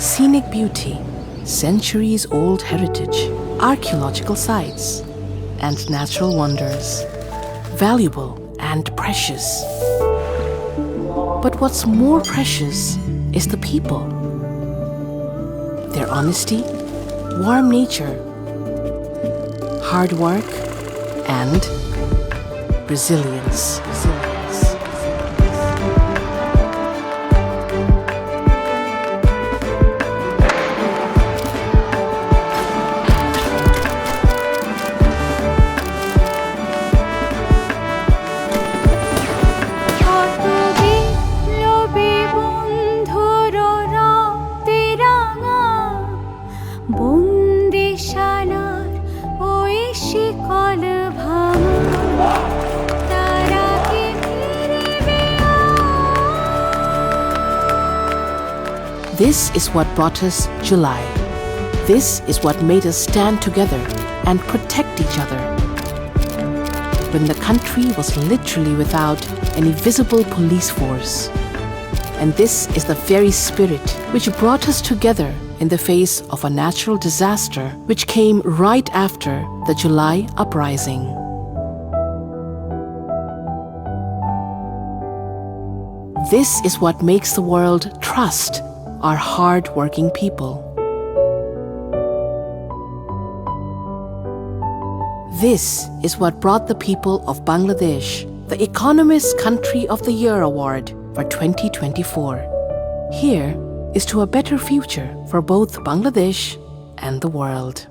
scenic beauty, centuries old heritage, archaeological sites, and natural wonders. Valuable and precious. But what's more precious is the people. Their honesty, warm nature, hard work, and resilience. Resilience. This is what brought us July. This is what made us stand together and protect each other. When the country was literally without any visible police force. And this is the very spirit which brought us together in the face of a natural disaster which came right after the July uprising. This is what makes the world trust our hard working people. This is what brought the people of Bangladesh the Economist Country of the Year award for 2024. Here is to a better future for both Bangladesh and the world.